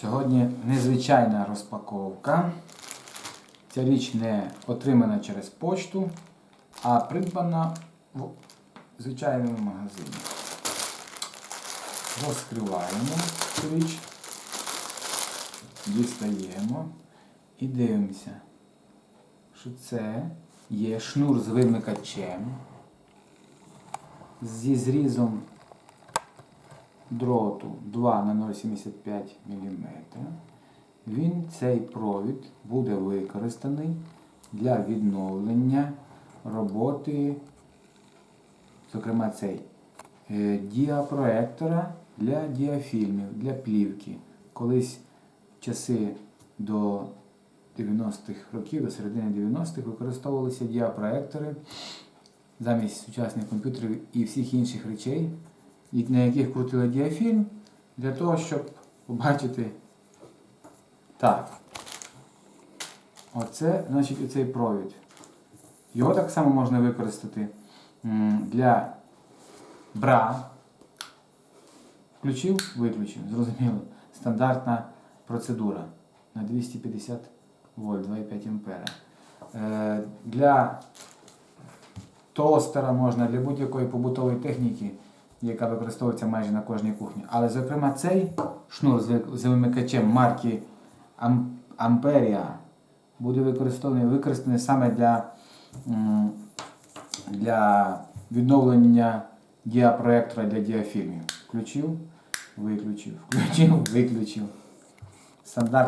Сьогодні незвичайна розпаковка. Ця річ не отримана через почту, а придбана в звичайному магазині. Розкриваємо цю річ, дістаємо і дивимося, що це є шнур з вимикачем зі зрізом дроту 2 на 0,75 мм. Він цей провід буде використаний для відновлення роботи, зокрема цей е, діапроектора для діафільмів, для плівки. Колись часи до 90-х років, до середини 90-х використовувалися діапроектори замість сучасних комп'ютерів і всіх інших речей, на яких крутили діафільм, для того, щоб побачити так. Оце, значить, оцей провід. Його так само можна використати для бра. Включив, виключив. Зрозуміло. Стандартна процедура на 250 вольт, 2,5 ампера. Е, для тостера можна, для будь-якої побутової техніки, яка використовується майже на кожній кухні. Але, зокрема, цей шнур з вимикачем марки Amperia буде використаний, використаний саме для, для відновлення діапроектора для діафільмів. Включив, виключив, включив, виключив. Стандарт